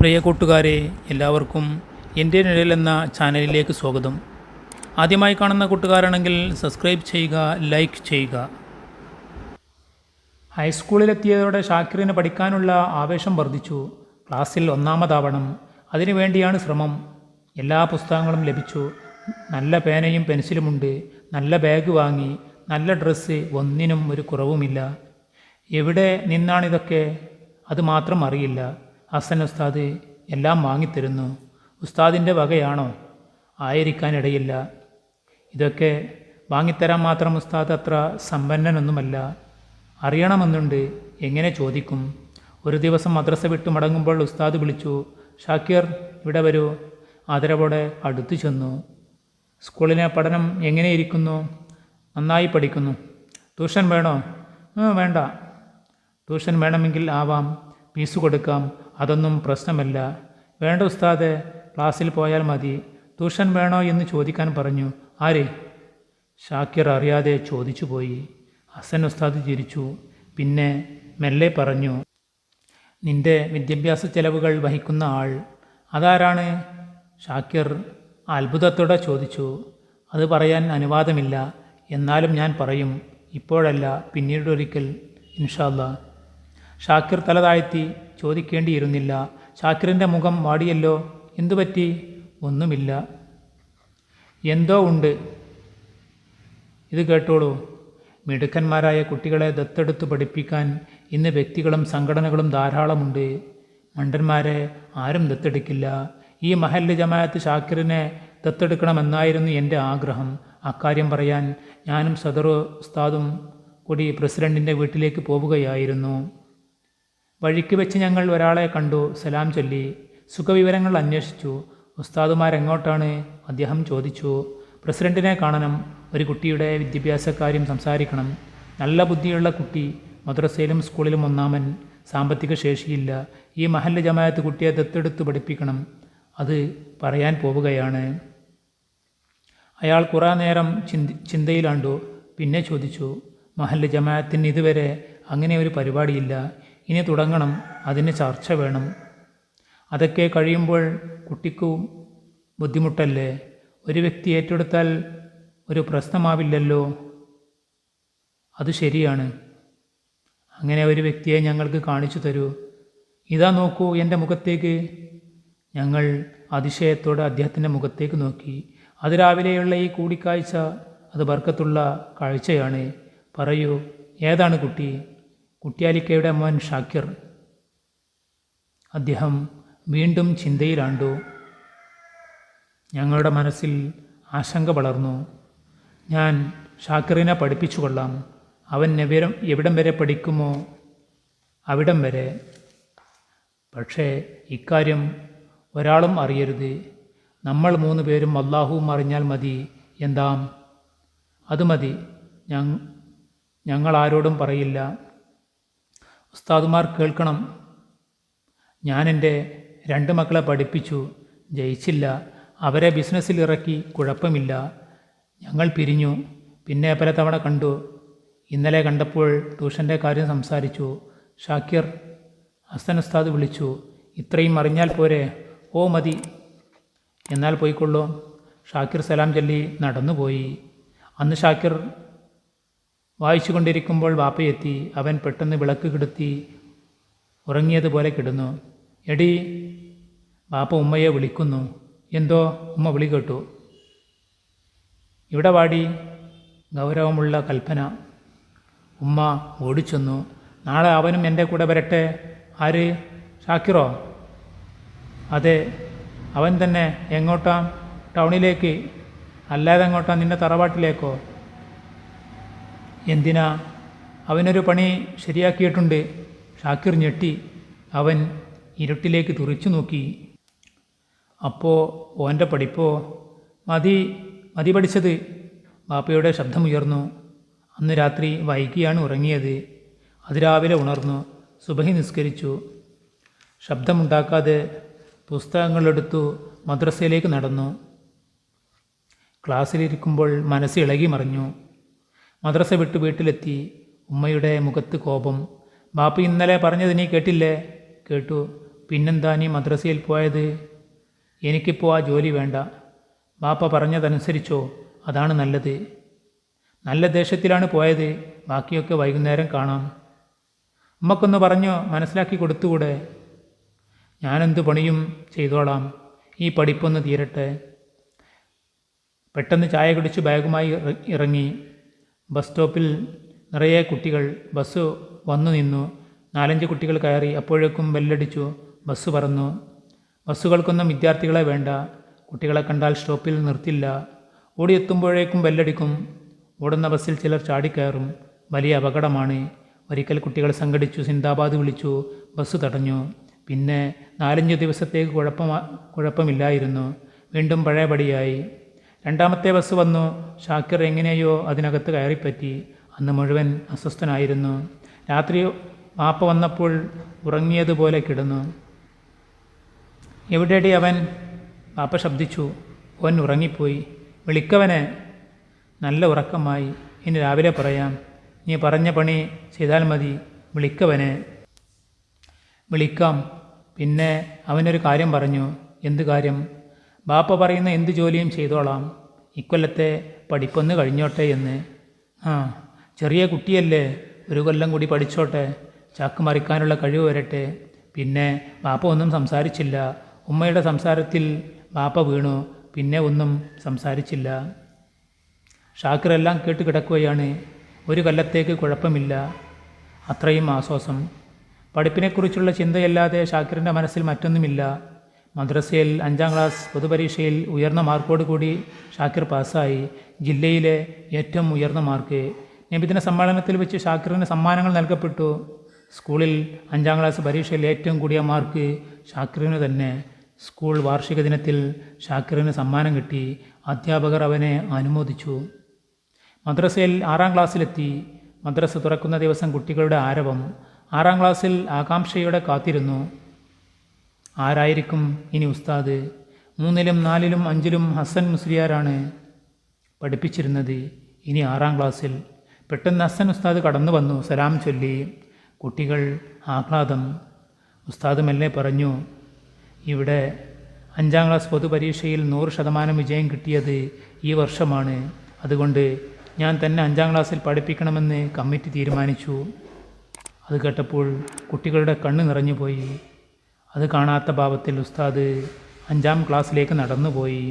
പ്രിയ കൂട്ടുകാരെ എല്ലാവർക്കും എന്റെ നിഴൽ എന്ന ചാനലിലേക്ക് സ്വാഗതം. ആദ്യമായി കാണുന്ന കൂട്ടുകാരാണെങ്കിൽ സബ്സ്ക്രൈബ് ചെയ്യുക ലൈക്ക് ചെയ്യുക. ഹൈസ്കൂളിലെത്തിയതോടെ ഷാക്കിറിന് പഠിക്കാനുള്ള ആവേശം വർദ്ധിച്ചു. ക്ലാസ്സിൽ ഒന്നാമതാവണം. അതിനുവേണ്ടിയാണ് ശ്രമം. എല്ലാ പുസ്തകങ്ങളും ലഭിച്ചു. നല്ല പേനയും പെൻസിലുമുണ്ട്. നല്ല ബാഗ് വാങ്ങി. നല്ല ഡ്രസ്സ് ഒന്നിനും ഒരു കുറവുമില്ല. എവിടെ നിന്നാണിതൊക്കെ? അത് മാത്രം അറിയില്ല. ഹസൻ ഉസ്താദ് എല്ലാം വാങ്ങിത്തരുന്നു. ഉസ്താദിന്റെ വകയാണോ? ആയിരിക്കാനിടയില്ല. ഇതൊക്കെ വാങ്ങിത്തരാൻ മാത്രം ഉസ്താദ് അത്ര സമ്പന്നനൊന്നുമല്ല. അറിയണമെന്നുണ്ട്. എങ്ങനെ ചോദിക്കും? ഒരു ദിവസം മദ്രസ വിട്ട് മടങ്ങുമ്പോൾ ഉസ്താദ് വിളിച്ചു ഷാക്കിർ ഇവിടെ വരൂ. ആദരവോടെ അടുത്തു ചെന്നു. സ്കൂളിലെ പഠനം എങ്ങനെയിരിക്കുന്നു? നന്നായി പഠിക്കുന്നു. ട്യൂഷൻ വേണോ? "ഉം, വേണ്ട. ട്യൂഷൻ വേണമെങ്കിൽ ആവാം. ഫീസ് കൊടുക്കാം. അതൊന്നും പ്രശ്നമല്ല. വേണ്ട ഉസ്താദെ ക്ലാസ്സിൽ പോയാൽ മതി. ട്യൂഷൻ വേണോ എന്ന് ചോദിക്കാൻ പറഞ്ഞു. ആരെ? ഷാക്കിർ അറിയാതെ ചോദിച്ചു പോയി. ഹസൻ ഉസ്താദ് ചിരിച്ചു. പിന്നെ മെല്ലെ പറഞ്ഞു നിന്റെ വിദ്യാഭ്യാസ ചെലവുകൾ വഹിക്കുന്ന ആൾ അതാരാണ്? ഷാക്കിർ അത്ഭുതത്തോടെ ചോദിച്ചു അത് പറയാൻ അനുവാദമില്ല. എന്നാലും ഞാൻ പറയും. ഇപ്പോഴല്ല പിന്നീടൊരിക്കൽ ഇൻഷാല്ല ഷാക്കിർ തല താഴ്ത്തി ചോദിക്കേണ്ടിയിരുന്നില്ല. ഷാക്കിറിന്റെ മുഖം വാടിയല്ലോ. എന്തുപറ്റി? ഒന്നുമില്ല. എന്തോ ഉണ്ട്. ഇത് കേട്ടോളൂ. മിടുക്കന്മാരായ കുട്ടികളെ ദത്തെടുത്ത് പഠിപ്പിക്കാൻ ഇന്ന് വ്യക്തികളും സംഘടനകളും ധാരാളമുണ്ട്. മണ്ടന്മാരെ ആരും ദത്തെടുക്കില്ല. ഈ മഹല്ല് ജമാഅത്ത് ഷാക്കിറിനെ ദത്തെടുക്കണമെന്നായിരുന്നു എന്റെ ആഗ്രഹം. അക്കാര്യം പറയാൻ ഞാനും സദർ ഉസ്താദും കൂടി പ്രസിഡന്റിന്റെ വീട്ടിലേക്ക് പോവുകയായിരുന്നു. വഴിക്ക് വെച്ച് ഞങ്ങൾ ഒരാളെ കണ്ടു സലാം ചൊല്ലി. സുഖവിവരങ്ങൾ അന്വേഷിച്ചു. ഉസ്താദുമാരെങ്ങോട്ടാണ്? അദ്ദേഹം ചോദിച്ചു. പ്രസിഡന്റിനെ കാണണം ഒരു കുട്ടിയുടെ വിദ്യാഭ്യാസ കാര്യം സംസാരിക്കണം. നല്ല ബുദ്ധിയുള്ള കുട്ടി മദ്രസയിലും സ്കൂളിലും ഒന്നാമൻ. സാമ്പത്തിക ശേഷിയില്ല. ഈ മഹല്ല ജമായത്ത് കുട്ടിയെ ദത്തെടുത്ത് പഠിപ്പിക്കണം. അത് പറയാൻ പോവുകയാണ്. അയാൾ കുറേ നേരം ചിന്തി ചിന്തയിലാണ്ടു. പിന്നെ ചോദിച്ചു മഹല്ല ജമായത്തിന് ഇതുവരെ അങ്ങനെ ഒരു പരിപാടിയില്ല. ഇനി തുടങ്ങണം അതിന് ചർച്ച വേണം. അതൊക്കെ കഴിയുമ്പോൾ കുട്ടിക്ക് ബുദ്ധിമുട്ടല്ലേ? ഒരു വ്യക്തി ഏറ്റെടുത്താൽ ഒരു പ്രശ്നമാവില്ലല്ലോ? അത് ശരിയാണ്. അങ്ങനെ ഒരു വ്യക്തിയെ ഞങ്ങൾക്ക് കാണിച്ചു തരൂ. ഇതാ നോക്കൂ എന്റെ മുഖത്തേക്ക്. ഞങ്ങൾ അതിശയത്തോടെ അദ്ദേഹത്തിന്റെ മുഖത്തേക്ക് നോക്കി. അതിരാവിലെയുള്ള ഈ കൂടിക്കാഴ്ച അത് ബർക്കത്തുള്ള കാഴ്ചയാണ്. പറയൂ ഏതാണ് കുട്ടി? കുട്ടിയാലിക്കയുടെ മോൻ ഷാക്കിർ അദ്ദേഹം വീണ്ടും ചിന്തയിലാണ്ടു. ഞങ്ങളുടെ മനസ്സിൽ ആശങ്ക വളർന്നു. ഞാൻ ഷാക്കിറിനെ പഠിപ്പിച്ചു കൊള്ളാം അവൻ എവിടം എവിടം വരെ പഠിക്കുമോ? അവിടം വരെ. പക്ഷേ ഇക്കാര്യം ഒരാളും അറിയരുത്. നമ്മൾ മൂന്ന് പേരും അള്ളാഹുവും അറിഞ്ഞാൽ മതി. എന്താം? അത് മതി. ഞങ് ഞങ്ങൾ ആരോടും പറയില്ല. ഉസ്താദുമാർ കേൾക്കണം. ഞാൻ എന്റെ രണ്ട് മക്കളെ പഠിപ്പിച്ചു. ജയിച്ചില്ല. അവരെ ബിസിനസ്സിൽ ഇറക്കി. കുഴപ്പമില്ല. ഞങ്ങൾ പിരിഞ്ഞു. പിന്നെ പല തവണ കണ്ടു. ഇന്നലെ കണ്ടപ്പോൾ ട്യൂഷന്റെ കാര്യം സംസാരിച്ചു. ഷാക്കിർ ഹസൻ ഉസ്താദ് വിളിച്ചു. ഇത്രയും അറിഞ്ഞാൽ പോരെ? ഓ മതി. എന്നാൽ പോയിക്കൊള്ളൂ. ഷാക്കിർ സലാം ചൊല്ലി നടന്നുപോയി. അന്ന് ഷാക്കിർ വായിച്ചു കൊണ്ടിരിക്കുമ്പോൾ വാപ്പയെത്തി അവൻ പെട്ടെന്ന് വിളക്ക് കിടത്തി ഉറങ്ങിയതുപോലെ കിടന്നു. എടി വാപ്പ ഉമ്മയെ വിളിക്കുന്നു. എന്തോ ഉമ്മ വിളി കേട്ടു. ഇവിടെ വാടി. ഗൗരവമുള്ള കൽപ്പന. ഉമ്മ ഓടിച്ചെന്നു. നാളെ അവനും എന്റെ കൂടെ വരട്ടെ. ആര്? ഷാക്കിറോ? അതെ. അവൻ തന്നെ എങ്ങോട്ടാ? ടൗണിലേക്ക്. അല്ലാതെ എങ്ങോട്ടാ? നിന്റെ തറവാട്ടിലേക്കോ? എന്തിനാ? അവനൊരു പണി ശരിയാക്കിയിട്ടുണ്ട്. ഷാക്കിർ ഞെട്ടി. അവൻ ഇരുട്ടിലേക്ക് തുറിച്ചു നോക്കി. അപ്പോൾ ഓന്റെ പഠിപ്പോ? മതി മതി പഠിച്ചത്. ബാപ്പയുടെ ശബ്ദമുയർന്നു. അന്ന് രാത്രി വൈകിയാണ് ഉറങ്ങിയത്. അതിരാവിലെ ഉണർന്നു. സുബഹി നിസ്കരിച്ചു. ശബ്ദമുണ്ടാക്കാതെ പുസ്തകങ്ങളെടുത്തു മദ്രസയിലേക്ക് നടന്നു. ക്ലാസ്സിലിരിക്കുമ്പോൾ മനസ്സ് ഇളകി മറിഞ്ഞു. മദ്രസ വിട്ട് വീട്ടിലെത്തി ഉമ്മയുടെ മുഖത്ത് കോപം. ബാപ്പ ഇന്നലെ പറഞ്ഞത് നീ കേട്ടില്ലേ? കേട്ടു. പിന്നെന്താ നീ മദ്രസയിൽ പോയത്? എനിക്കിപ്പോൾ ആ ജോലി വേണ്ട. ബാപ്പ പറഞ്ഞതനുസരിച്ചോ അതാണ് നല്ലത്. നല്ല ദേശത്തിലാണ് പോയത്. ബാക്കിയൊക്കെ വൈകുന്നേരം കാണാം. ഉമ്മക്കൊന്ന് പറഞ്ഞോ മനസ്സിലാക്കി കൊടുത്തുകൂടെ? ഞാനെന്ത് പണിയും ചെയ്തോളാം. ഈ പഠിപ്പൊന്ന് തീരട്ടെ. പെട്ടെന്ന് ചായ കുടിച്ച് ബാഗുമായി ഇറങ്ങി. ബസ് സ്റ്റോപ്പിൽ നിറയെ കുട്ടികൾ ബസ് വന്നു നിന്നു. നാലഞ്ച് കുട്ടികൾ കയറി അപ്പോഴേക്കും ബെല്ലടിച്ചു. ബസ് പറന്നു. ബസ്സുകൾക്കൊന്നും വിദ്യാർത്ഥികളെ വേണ്ട. കുട്ടികളെ കണ്ടാൽ സ്റ്റോപ്പിൽ നിർത്തില്ല. ഓടിയെത്തുമ്പോഴേക്കും ബെല്ലടിക്കും. ഓടുന്ന ബസ്സിൽ ചിലർ ചാടിക്കയറും. വലിയ അപകടമാണ്. ഒരിക്കൽ കുട്ടികൾ സംഘടിച്ചു സിന്ദാബാദ് വിളിച്ചു. ബസ് തടഞ്ഞു. പിന്നെ നാലഞ്ച് ദിവസത്തേക്ക് കുഴപ്പമാ കുഴപ്പമില്ലായിരുന്നു. വീണ്ടും പഴയപടിയായി. രണ്ടാമത്തെ ബസ് വന്നു. ഷാക്കിർ എങ്ങനെയോ അതിനകത്ത് കയറിപ്പറ്റി. അന്ന് മുഴുവൻ അസ്വസ്ഥനായിരുന്നു. രാത്രി വാപ്പ വന്നപ്പോൾ ഉറങ്ങിയതുപോലെ കിടന്നു. എവിടെയടി അവൻ? വാപ്പ ശബ്ദിച്ചു. ഓൻ ഉറങ്ങിപ്പോയി. വിളിക്കവനെ. നല്ല ഉറക്കമായി. ഇനി രാവിലെ പറയാം. നീ പറഞ്ഞ പണി ചെയ്താൽ മതി. വിളിക്കവനെ. വിളിക്കാം. പിന്നെ അവനൊരു കാര്യം പറഞ്ഞു. എന്ത് കാര്യം? ബാപ്പ പറയുന്ന എന്ത് ജോലിയും ചെയ്തോളാം. ഇക്കൊല്ലത്തെ പഠിപ്പൊന്ന് കഴിഞ്ഞോട്ടെ എന്ന്. ആ ചെറിയ കുട്ടിയല്ലേ. ഒരു കൊല്ലം കൂടി പഠിച്ചോട്ടെ. ചാക്ക് മറിക്കാനുള്ള കഴിവ് വരട്ടെ. പിന്നെ ബാപ്പ ഒന്നും സംസാരിച്ചില്ല. ഉമ്മയുടെ സംസാരത്തിൽ ബാപ്പ വീണു. പിന്നെ ഒന്നും സംസാരിച്ചില്ല. ഷാക്കിറെല്ലാം കേട്ട് കിടക്കുകയാണ്. ഒരു കൊല്ലത്തേക്ക് കുഴപ്പമില്ല. അത്രയും ആശ്വാസം. പഠിപ്പിനെക്കുറിച്ചുള്ള ചിന്തയല്ലാതെ ഷാക്കിറിന്റെ മനസ്സിൽ മറ്റൊന്നുമില്ല. മദ്രസയിൽ അഞ്ചാം ക്ലാസ് പൊതുപരീക്ഷയിൽ ഉയർന്ന മാർക്കോട് കൂടി ഷാക്കിർ പാസ്സായി. ജില്ലയിലെ ഏറ്റവും ഉയർന്ന മാർക്ക്. നബിദിന സമ്മേളനത്തിൽ വെച്ച് ഷാക്കിറിന് സമ്മാനങ്ങൾ നൽകപ്പെട്ടു. സ്കൂളിൽ അഞ്ചാം ക്ലാസ് പരീക്ഷയിൽ ഏറ്റവും കൂടിയ മാർക്ക് ഷാക്കിറിന് തന്നെ. സ്കൂൾ വാർഷിക ദിനത്തിൽ ഷാക്കിറിന് സമ്മാനം കിട്ടി. അധ്യാപകർ അവനെ അനുമോദിച്ചു. മദ്രസയിൽ ആറാം ക്ലാസ്സിലെത്തി. മദ്രസ തുറക്കുന്ന ദിവസം കുട്ടികളുടെ ആരവം. ആറാം ക്ലാസ്സിൽ ആകാംക്ഷയോടെ കാത്തിരുന്നു. ആരായിരിക്കും ഇനി ഉസ്താദ്? മൂന്നിലും നാലിലും അഞ്ചിലും ഹസൻ മുസ്ലിയാരാണ് പഠിപ്പിച്ചിരുന്നത്. ഇനി ആറാം ക്ലാസ്സിൽ പെട്ടെന്ന് ഹസൻ ഉസ്താദ് കടന്നു വന്നു. സലാം ചൊല്ലി. കുട്ടികൾ ആഹ്ലാദം. ഉസ്താദ് മെല്ലെ പറഞ്ഞു ഇവിടെ അഞ്ചാം ക്ലാസ് പൊതുപരീക്ഷയിൽ നൂറ് ശതമാനം വിജയം കിട്ടിയത് ഈ വർഷമാണ്. അതുകൊണ്ട് ഞാൻ തന്നെ അഞ്ചാം ക്ലാസ്സിൽ പഠിപ്പിക്കണമെന്ന് കമ്മിറ്റി തീരുമാനിച്ചു. അത് കേട്ടപ്പോൾ കുട്ടികളുടെ കണ്ണ് നിറഞ്ഞുപോയി. അത് കാണാത്ത ഭാവത്തിൽ ഉസ്താദ് അഞ്ചാം ക്ലാസ്സിലേക്ക് നടന്നുപോയി.